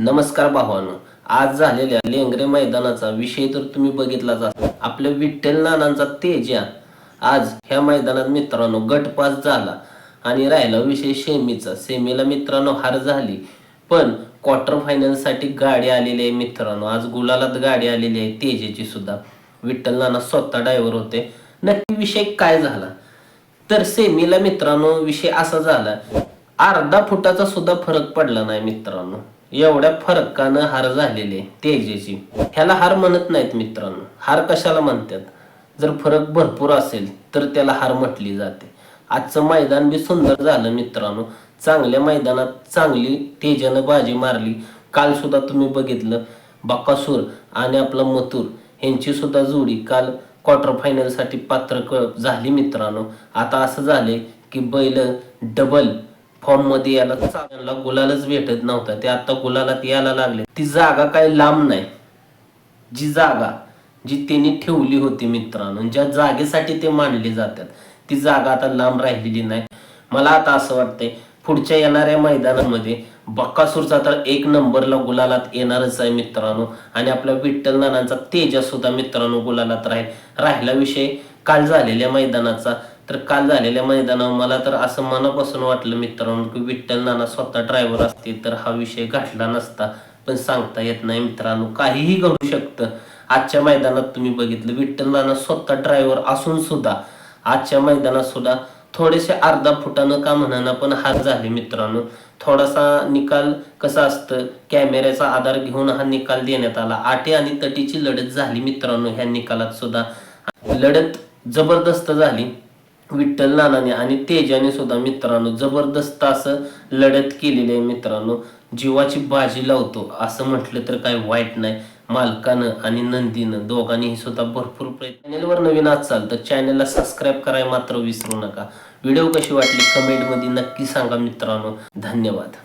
नमस्कार भावानो. आज झालेल्या लेंगरे मैदानाचा विषय तर तुम्ही बघितलाच असेल. आपल्या विठ्ठल नानांचा तेजा आज ह्या मैदानात मित्रांनो गटपास झाला आणि राहिला विषय सेमीचा. सेमीला मित्रांनो हार झाली. पण क्वार्टर फायनलसाठी गाडी आलेली आहे मित्रांनो. आज गुलालात गाडी आलेली आहे तेजेची सुद्धा. विठ्ठल नाना स्वतः ड्रायव्हर होते. नक्की विषय काय झाला? तर सेमीला मित्रांनो विषय असा झाला. अर्धा फुटाचा सुद्धा फरक पडला नाही मित्रांनो. एवढ्या फरकानं हार झालेले तेजेची ह्याला हार म्हणत नाहीत मित्रांनो. हार कशाला म्हणतात? जर फरक भरपूर असेल तर त्याला हार म्हटली जाते. आजचं मैदान बी सुंदर झालं मित्रांनो. चांगल्या मैदानात चांगली तेजानं बाजी मारली. काल सुद्धा तुम्ही बघितलं बकासूर आणि आपला मथुर यांची सुद्धा जोडी काल क्वार्टर फायनलसाठी पात्र झाली मित्रांनो. आता असं झाले की बैल डबल फॉर्ममध्ये याला चांगला गुलालच भेटत नव्हता. ते आता गुलालात यायला लागले. ती जागा काही लांब नाही. जी जागा जी त्यांनी ठेवली होती मित्रांनो ज्या जागेसाठी ते मानले जातात ती जागा आता लांब राहिलेली नाही. मला आता असं वाटतंय पुढच्या येणाऱ्या मैदानामध्ये बक्कासूरचा तर एक नंबरला गुलालात येणारच आहे मित्रांनो. आणि आपल्या विठ्ठल नानांचा तेजा सुद्धा मित्रांनो गुलालात राहील. राहिला विषय काल झालेल्या मैदानाचा. तर काल झालेल्या मैदानावर मला तर असं मनापासून वाटलं मित्रांनो की विठ्ठल नाना स्वतः ड्रायव्हर असते तर हा विषय घडला नसता. पण सांगता येत नाही मित्रांनो काहीही घडू शकतं. आजच्या मैदानात तुम्ही बघितलं विठ्ठल नाना स्वतः ड्रायव्हर असून सुद्धा आजच्या मैदानात सुद्धा थोडेसे अर्धा फुटानं का म्हणा पण हार झाले मित्रांनो. थोडासा निकाल कसा असतं कॅमेऱ्याचा आधार घेऊन हा निकाल देण्यात आला. आटे आणि तटीची लढत झाली मित्रांनो ह्या निकालात सुद्धा. लढत जबरदस्त झाली. विठ्ठल नानाने आणि तेजाने सुद्धा मित्रांनो जबरदस्त असं लढत केलेली आहे मित्रांनो. जीवाची बाजी लावतो असं म्हटलं तर काही वाईट नाही. मालकानं आणि नंदीनं दोघांनीही सुद्धा भरपूर प्रयत्न चॅनेलवर नवीन असाल तर चॅनेलला सबस्क्राईब करायला मात्र विसरू नका. व्हिडिओ कशी वाटली कमेंटमध्ये नक्की सांगा मित्रांनो. धन्यवाद.